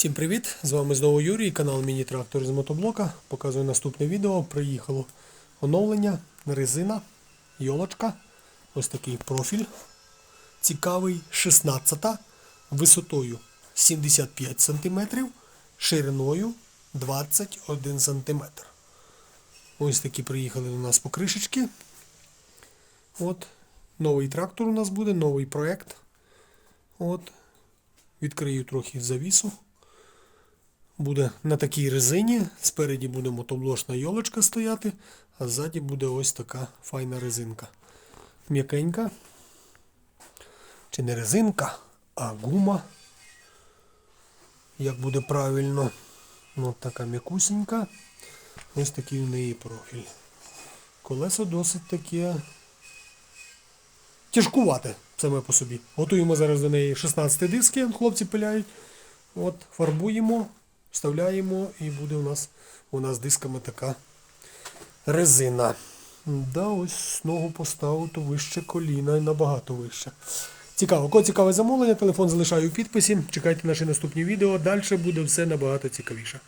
Всім привіт! З вами знову Юрій, канал Міні-Трактор з мотоблока. Показую наступне відео. Приїхало оновлення, резина, йолочка. Ось такий профіль. Цікавий 16 висотою 75 см, шириною 21 см. Ось такі приїхали до нас покришечки. От. Новий трактор у нас буде, новий проект. От. Відкрию трохи завісу. Буде на такій резині. Спереді буде мотоблошна йолочка стояти, а ззаді буде ось така файна резинка. М'якенька. Чи не резинка, а гума. Як буде правильно. Ось така м'якусінька. Ось такий в неї профіль. Колесо досить таке тяжкувате саме по собі. Готуємо зараз до неї 16 диски, хлопці пиляють. От, фарбуємо, вставляємо і буде у нас у нас дисками така резина. Да, ось ногу поставив, то вище коліна і набагато вище. Цікаво, кого цікаве замовлення, телефон залишаю у підписі. Чекайте наші наступні відео. Далі буде все набагато цікавіше.